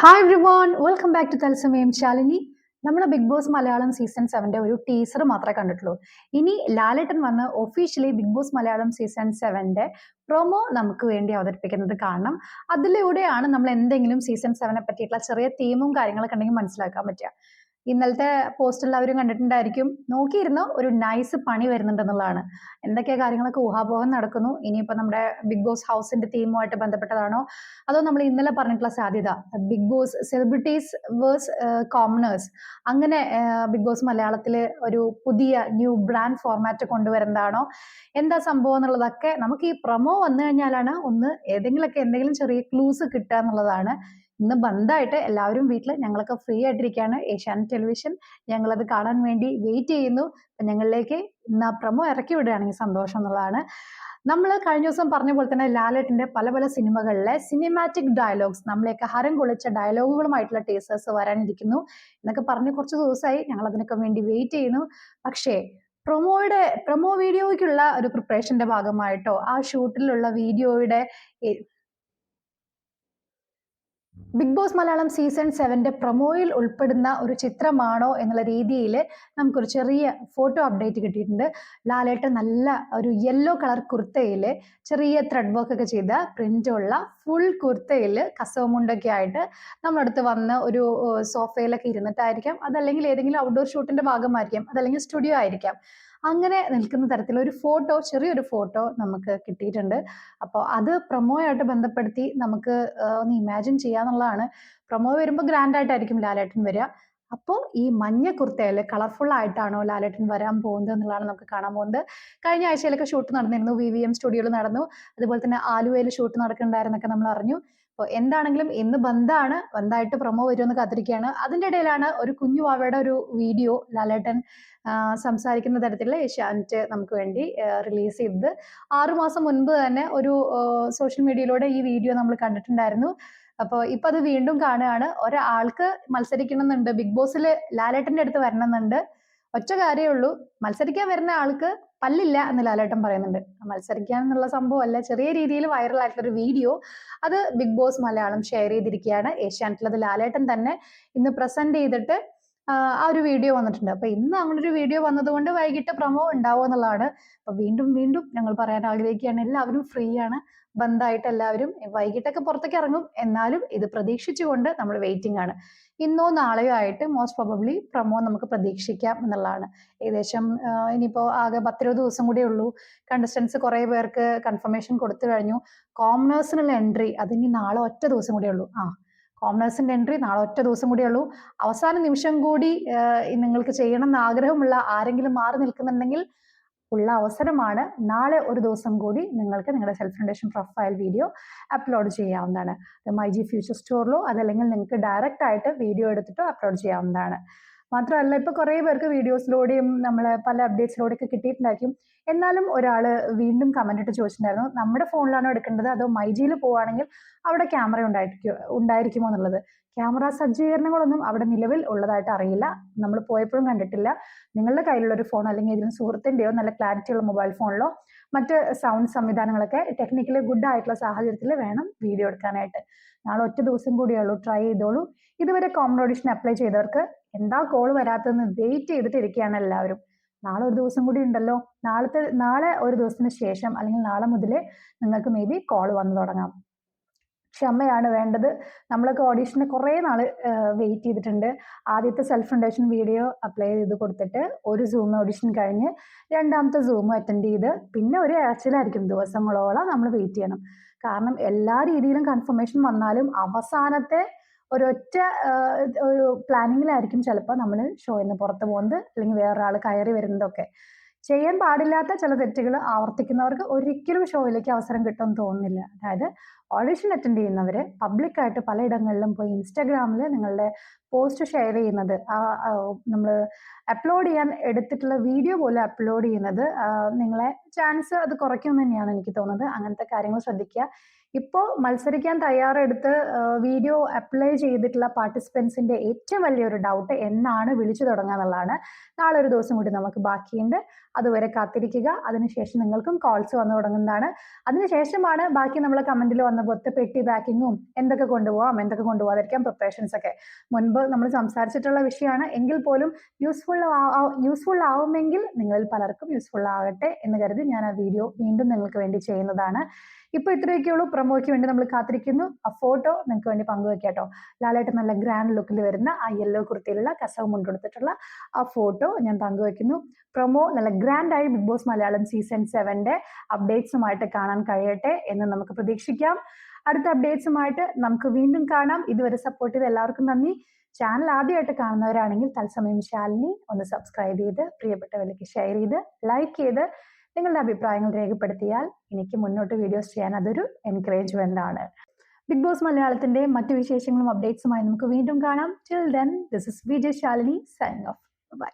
Hi everyone welcome back to തത്സമയം ശാലിനി നമ്മൾ big Boss Malayalam season സെവന്റെ ഒരു ടീസർ മാത്രമേ കണ്ടിട്ടുള്ളൂ. ഇനി ലാലേട്ടൻ വന്ന് officially Big Boss Malayalam season സെവന്റെ promo നമുക്ക് വേണ്ടി അവതരിപ്പിക്കുന്നത് കാണണം. അതിലൂടെയാണ് നമ്മൾ എന്തെങ്കിലും സീസൺ സെവനെ പറ്റിയിട്ടുള്ള ചെറിയ തീമും കാര്യങ്ങളൊക്കെ ഉണ്ടെങ്കിൽ മനസ്സിലാക്കാൻ പറ്റുക. ഇന്നലത്തെ പോസ്റ്റ് എല്ലാവരും കണ്ടിട്ടുണ്ടായിരിക്കും. നോക്കിയിരുന്ന? ഒരു നൈസ് പണി വരുന്നുണ്ടെന്നുള്ളതാണ്. എന്തൊക്കെ കാര്യങ്ങളൊക്കെ ഊഹാപോഹം നടക്കുന്നു? ഇനിയിപ്പോൾ നമ്മുടെ ബിഗ് ബോസ് ഹൗസിന്റെ തീമുമായിട്ട് ബന്ധപ്പെട്ടതാണോ? അതോ നമ്മൾ ഇന്നലെ പറഞ്ഞിട്ടുള്ള സാധ്യത Bigg Boss celebrities versus commoners അങ്ങനെ ബിഗ് ബോസ് മലയാളത്തിൽ ഒരു പുതിയ ന്യൂ ബ്രാൻഡ് ഫോർമാറ്റ് കൊണ്ടുവരുന്നതാണോ? എന്താ സംഭവം എന്നുള്ളതൊക്കെ നമുക്ക് ഈ പ്രൊമോ വന്നു കഴിഞ്ഞാലാണ് ഒന്ന് ഏതെങ്കിലുമൊക്കെ എന്തെങ്കിലും ചെറിയ ക്ലൂസ് കിട്ടുക എന്നുള്ളതാണ് ഇന്ന് ബന്ധമായിട്ട് എല്ലാവരും വീട്ടിൽ ഞങ്ങളൊക്കെ ഫ്രീ ആയിട്ടിരിക്കുകയാണ്. ഏഷ്യാനെറ്റ് ടെലിവിഷൻ ഞങ്ങളത് കാണാൻ വേണ്ടി വെയിറ്റ് ചെയ്യുന്നു. അപ്പം ഞങ്ങളിലേക്ക് ഇന്ന് ആ പ്രമോ ഇറക്കി വിടുകയാണെങ്കിൽ സന്തോഷം എന്നുള്ളതാണ്. നമ്മൾ കഴിഞ്ഞ ദിവസം പറഞ്ഞ പോലെ തന്നെ ലാലേട്ടിന്റെ പല പല സിനിമകളിലെ സിനിമാറ്റിക് ഡയലോഗ്സ് നമ്മളെയൊക്കെ ഹരം കൊളിച്ച ഡയലോഗുകളുമായിട്ടുള്ള ടീസേഴ്സ് വരാനിരിക്കുന്നു. എന്നൊക്കെ പറഞ്ഞ് കുറച്ച് ദിവസമായി ഞങ്ങൾ അതിനൊക്കെ വേണ്ടി വെയിറ്റ് ചെയ്യുന്നു. പക്ഷേ പ്രൊമോയുടെ പ്രൊമോ വീഡിയോയ്ക്കുള്ള ഒരു പ്രിപ്പറേഷന്റെ ഭാഗമായിട്ടോ ആ ഷൂട്ടിലുള്ള വീഡിയോയുടെ ബിഗ് ബോസ് മലയാളം സീസൺ സെവന്റെ പ്രൊമോയിൽ ഉൾപ്പെടുന്ന ഒരു ചിത്രമാണോ എന്നുള്ള രീതിയിൽ നമുക്കൊരു ചെറിയ ഫോട്ടോ അപ്ഡേറ്റ് കിട്ടിയിട്ടുണ്ട്. ലാലേട്ട നല്ല ഒരു യെല്ലോ കളർ കുർത്തയിൽ ചെറിയ ത്രെഡ് വർക്ക് ഒക്കെ ചെയ്ത പ്രിന്റുള്ള ഫുൾ കുർത്തയിൽ കസവമുണ്ടൊക്കെ ആയിട്ട് നമ്മളടുത്ത് വന്ന് ഒരു സോഫയിലൊക്കെ ഇരുന്നിട്ടായിരിക്കാം. അതല്ലെങ്കിൽ ഏതെങ്കിലും ഔട്ട്ഡോർ ഷൂട്ടിന്റെ ഭാഗമായിരിക്കാം. അതല്ലെങ്കിൽ സ്റ്റുഡിയോ ആയിരിക്കാം. അങ്ങനെ നിൽക്കുന്ന തരത്തിൽ ഒരു ഫോട്ടോ ചെറിയൊരു ഫോട്ടോ നമുക്ക് കിട്ടിയിട്ടുണ്ട്. അപ്പോൾ അത് പ്രൊമോയായിട്ട് ബന്ധപ്പെടുത്തി നമുക്ക് ഒന്ന് ഇമാജിൻ ചെയ്യാന്നുള്ളതാണ്. പ്രൊമോ വരുമ്പോൾ ഗ്രാൻഡ് ആയിട്ടായിരിക്കും ലാലേട്ടൻ വരിക. അപ്പോൾ ഈ മഞ്ഞ കുർത്തയിൽ കളർഫുൾ ആയിട്ടാണോ ലാലേട്ടൻ വരാൻ പോകുന്നത് എന്നുള്ളതാണ് നമുക്ക് കാണാൻ പോകുന്നത്. കഴിഞ്ഞ ആഴ്ചയിലൊക്കെ ഷൂട്ട് നടന്നിരുന്നു. വി വി എം സ്റ്റുഡിയോയിൽ നടന്നു. അതുപോലെ തന്നെ ആലുവയിൽ ഷൂട്ട് നടക്കുന്നുണ്ടായിരുന്നൊക്കെ നമ്മൾ അറിഞ്ഞു. അപ്പോൾ എന്താണെങ്കിലും ഇന്ന് ബന്ധാണ് ബന്ധായിട്ട് പ്രൊമോ വരുമെന്ന് കാത്തിരിക്കുകയാണ്. അതിന്റെ ഇടയിലാണ് ഒരു കുഞ്ഞു വാവയുടെ ഒരു വീഡിയോ ലാലേട്ടൻ സംസാരിക്കുന്ന തരത്തിലുള്ള ഏഷ്യാനെറ്റ് നമുക്ക് വേണ്ടി റിലീസ് ചെയ്തത്. ആറുമാസം മുൻപ് തന്നെ ഒരു സോഷ്യൽ മീഡിയയിലൂടെ ഈ വീഡിയോ നമ്മൾ കണ്ടിട്ടുണ്ടായിരുന്നു. അപ്പോൾ ഇപ്പൊ അത് വീണ്ടും കാണുകയാണ്. ഒരാൾക്ക് മത്സരിക്കണമെന്നുണ്ട് ബിഗ് ബോസിൽ ലാലേട്ടന്റെ അടുത്ത് വരണമെന്നുണ്ട്. ഒറ്റ കാര്യമേ ഉള്ളൂ. മത്സരിക്കാൻ വരുന്ന ആൾക്ക് പല്ലില്ല എന്ന് ലാലേട്ടൻ പറയുന്നുണ്ട്. മത്സരിക്കാൻ എന്നുള്ള സംഭവമല്ല ചെറിയ രീതിയിൽ വൈറൽ ആയിട്ടുള്ള ഒരു വീഡിയോ അത് ബിഗ് ബോസ് മലയാളം ഷെയർ ചെയ്തിരിക്കുകയാണ്. ഏഷ്യാനെറ്റിൽ അത് ലാലേട്ടൻ തന്നെ ഇന്ന് പ്രസന്റ് ചെയ്തിട്ട് ആ ഒരു വീഡിയോ വന്നിട്ടുണ്ട്. അപ്പൊ ഇന്ന് ഒരു വീഡിയോ വന്നതുകൊണ്ട് വൈകിട്ട് പ്രമോ ഉണ്ടാവും എന്നുള്ളതാണ്. അപ്പൊ വീണ്ടും വീണ്ടും ഞങ്ങൾ പറയാൻ ആഗ്രഹിക്കുകയാണ്. എല്ലാവരും ഫ്രീ ആണ്. ബന്ധായിട്ട് എല്ലാവരും വൈകിട്ടൊക്കെ പുറത്തേക്ക് ഇറങ്ങും. എന്നാലും ഇത് പ്രതീക്ഷിച്ചുകൊണ്ട് നമ്മൾ വെയിറ്റിംഗ് ആണ്. ഇന്നോ നാളെയോ ആയിട്ട് മോസ്റ്റ് പ്രോബബ്ലി പ്രമോ നമുക്ക് പ്രതീക്ഷിക്കാം എന്നുള്ളതാണ്. ഏകദേശം ഇനിയിപ്പോൾ ആകെ പത്തിരുപത് ദിവസം കൂടെ ഉള്ളൂ. കണ്ടസ്റ്റൻസ് കുറേ പേർക്ക് കൺഫർമേഷൻ കൊടുത്തു കഴിഞ്ഞു. കോമേഴ്സിനുള്ള എൻട്രി അതിനി നാളെ ഒറ്റ ദിവസം കൂടെ ഉള്ളൂ. ആ കോമേഴ്സിന്റെ എൻട്രി നാളെ ഒറ്റ ദിവസം കൂടിയേ ഉള്ളൂ. അവസാന നിമിഷം കൂടി നിങ്ങൾക്ക് ചെയ്യണം എന്ന് ആഗ്രഹമുള്ള ആരെങ്കിലും മാറി നിൽക്കുന്നുണ്ടെങ്കിൽ ഉള്ള അവസരമാണ് നാളെ ഒരു ദിവസം കൂടി നിങ്ങൾക്ക് നിങ്ങളുടെ self foundation profile video upload ചെയ്യാവുന്നതാണ് മൈ ജി ഫ്യൂച്ചർ സ്റ്റോറിലോ അതല്ലെങ്കിൽ നിങ്ങൾക്ക് ഡയറക്റ്റ് ആയിട്ട് വീഡിയോ എടുത്തിട്ടോ അപ്ലോഡ് ചെയ്യാവുന്നതാണ്. മാത്രമല്ല ഇപ്പൊ കുറേ പേർക്ക് വീഡിയോസിലൂടെയും നമ്മൾ പല അപ്ഡേറ്റ്സിലൂടെയൊക്കെ കിട്ടിയിട്ടുണ്ടായിരിക്കും. എന്നാലും ഒരാൾ വീണ്ടും കമന്റ് ഇട്ട് ചോദിച്ചിട്ടുണ്ടായിരുന്നു നമ്മുടെ ഫോണിലാണോ എടുക്കേണ്ടത്? അതോ മൈജിയിൽ പോവാണെങ്കിൽ അവിടെ ക്യാമറ ഉണ്ടായിരിക്കും ഉണ്ടായിരിക്കുമോ എന്നുള്ളത്? ക്യാമറ സജ്ജീകരണങ്ങളൊന്നും അവിടെ നിലവിൽ ഉള്ളതായിട്ട് അറിയില്ല. നമ്മൾ പോയപ്പോഴും കണ്ടിട്ടില്ല. നിങ്ങളുടെ കയ്യിലുള്ള ഒരു ഫോൺ അല്ലെങ്കിൽ ഏതെങ്കിലും സുഹൃത്തിന്റെയോ നല്ല ക്ലാരിറ്റി ഉള്ള മൊബൈൽ ഫോണിലോ മറ്റ് സൗണ്ട് സംവിധാനങ്ങളൊക്കെ ടെക്നിക്കലി ഗുഡ് ആയിട്ടുള്ള സാഹചര്യത്തിൽ വേണം വീഡിയോ എടുക്കാനായിട്ട്. നാളെ ഒറ്റ ദിവസം കൂടിയേ ഉള്ളൂ ട്രൈ ചെയ്തോളൂ. ഇതുവരെ കോമൺ ഓഡിഷൻ അപ്ലൈ ചെയ്തവർക്ക് എന്താ കോൾ വരാത്തതെന്ന് വെയിറ്റ് ചെയ്തിട്ട് ഇരിക്കുകയാണ് എല്ലാവരും. നാളെ ഒരു ദിവസം കൂടി ഉണ്ടല്ലോ. നാളത്തെ നാളെ ഒരു ദിവസത്തിന് ശേഷം അല്ലെങ്കിൽ നാളെ മുതലേ നിങ്ങൾക്ക് മേ ബി കോൾ വന്നു തുടങ്ങാം. ക്ഷമയാണ് വേണ്ടത്. നമ്മളൊക്കെ ഓഡീഷന് കുറേ നാൾ വെയിറ്റ് ചെയ്തിട്ടുണ്ട്. ആദ്യത്തെ സെൽഫ് ഫണ്ടേഷൻ വീഡിയോ അപ്ലൈ ചെയ്ത് കൊടുത്തിട്ട് ഒരു സൂം ഓഡീഷൻ കഴിഞ്ഞ് രണ്ടാമത്തെ സൂം അറ്റൻഡ് ചെയ്ത് പിന്നെ ഒരു ആഴ്ചയിലായിരിക്കും ദിവസങ്ങളോളം നമ്മൾ വെയിറ്റ് ചെയ്യണം. കാരണം എല്ലാ രീതിയിലും കൺഫർമേഷൻ വന്നാലും അവസാനത്തെ ഒരൊറ്റ ഒരു പ്ലാനിങ്ങിലായിരിക്കും ചിലപ്പോൾ നമ്മൾ ഷോയിൽ നിന്ന് പുറത്ത് പോകുന്നത് അല്ലെങ്കിൽ വേറൊരാൾ കയറി വരുന്നതൊക്കെ. ചെയ്യാൻ പാടില്ലാത്ത ചില തെറ്റുകൾ ആവർത്തിക്കുന്നവർക്ക് ഒരിക്കലും ഷോയിലേക്ക് അവസരം കിട്ടുമെന്ന് തോന്നുന്നില്ല. അതായത് ഓഡിഷൻ അറ്റൻഡ് ചെയ്യുന്നവർ പബ്ലിക്കായിട്ട് പലയിടങ്ങളിലും പോയി ഇൻസ്റ്റാഗ്രാമിൽ നിങ്ങളുടെ പോസ്റ്റ് ഷെയർ ചെയ്യുന്നത്. ആ നമ്മൾ അപ്ലോഡ് ചെയ്യാൻ എടുത്തിട്ടുള്ള വീഡിയോ പോലും അപ്ലോഡ് ചെയ്യുന്നത് നിങ്ങളെ ചാൻസ് അത് കുറയ്ക്കും തന്നെയാണ് എനിക്ക് തോന്നുന്നത്. അങ്ങനത്തെ കാര്യങ്ങൾ ശ്രദ്ധിക്കുക. ഇപ്പോൾ മത്സരിക്കാൻ തയ്യാറെടുത്ത് വീഡിയോ അപ്ലൈ ചെയ്തിട്ടുള്ള പാർട്ടിസിപ്പൻസിന്റെ ഏറ്റവും വലിയൊരു ഡൗട്ട് എന്നാണ് വിളിച്ചു തുടങ്ങുക എന്നുള്ളതാണ്. നാളെ ഒരു ദിവസം കൂടി നമുക്ക് ബാക്കിയുണ്ട്. അതുവരെ കാത്തിരിക്കുക. അതിനുശേഷം നിങ്ങൾക്കും കോൾസ് വന്നു തുടങ്ങുന്നതാണ്. അതിനുശേഷമാണ് ബാക്കി നമ്മൾ കമന്റിൽ വന്ന പോലത്തെ പെട്ടി പാക്കിങ്ങും എന്തൊക്കെ കൊണ്ടുപോകാം എന്തൊക്കെ കൊണ്ടുപോകാതിരിക്കാം പ്രിപ്പറേഷൻസ് ഒക്കെ. മുൻപ് നമ്മൾ സംസാരിച്ചിട്ടുള്ള വിഷയമാണ്. എങ്കിൽ പോലും യൂസ്ഫുൾ യൂസ്ഫുൾ ആവുമെങ്കിൽ നിങ്ങളിൽ പലർക്കും യൂസ്ഫുൾ ആകട്ടെ എന്ന് കരുതി ഞാൻ ആ വീഡിയോ വീണ്ടും നിങ്ങൾക്ക് വേണ്ടി ചെയ്യുന്നതാണ്. ഇപ്പോൾ ഇത്രയൊക്കെ ഉള്ളൂ. പ്രൊമോയ്ക്ക് വേണ്ടി നമ്മൾ കാത്തിരിക്കുന്നു. ആ ഫോട്ടോ നിങ്ങൾക്ക് വേണ്ടി പങ്കുവെക്കാം കേട്ടോ ലാലായിട്ട് നല്ല ഗ്രാൻഡ് ലുക്കിൽ വരുന്ന ആ യെല്ലോ കുർത്തിയിലുള്ള കസവ് മുണ്ടെടുത്തിട്ടുള്ള ആ ഫോട്ടോ ഞാൻ പങ്കുവെക്കുന്നു. പ്രൊമോ നല്ല ഗ്രാൻഡ് ആയി ബിഗ് ബോസ് മലയാളം സീസൺ സെവന്റെ അപ്ഡേറ്റ്സുമായിട്ട് കാണാൻ കഴിയട്ടെ എന്ന് നമുക്ക് പ്രതീക്ഷിക്കാം. അടുത്ത അപ്ഡേറ്റ്സുമായിട്ട് നമുക്ക് വീണ്ടും കാണാം. ഇതുവരെ സപ്പോർട്ട് ചെയ്ത എല്ലാവർക്കും നന്ദി. ചാനൽ ആദ്യമായിട്ട് കാണുന്നവരാണെങ്കിൽ തത്സമയം ശാലിനി ഒന്ന് സബ്സ്ക്രൈബ് ചെയ്ത് പ്രിയപ്പെട്ടവരിലേക്ക് ഷെയർ ചെയ്ത് ലൈക്ക് ചെയ്ത് നിങ്ങളുടെ അഭിപ്രായങ്ങൾ രേഖപ്പെടുത്തിയാൽ എനിക്ക് മുന്നോട്ട് വീഡിയോസ് ചെയ്യാൻ അതൊരു എൻകറേജ്മെന്റ് ആണ്. ബിഗ് ബോസ് മലയാളത്തിന്റെ മറ്റു വിശേഷങ്ങളും അപ്ഡേറ്റ്സുമായി നമുക്ക് വീണ്ടും കാണാം. Till then this is Vijay Shalini sign off bye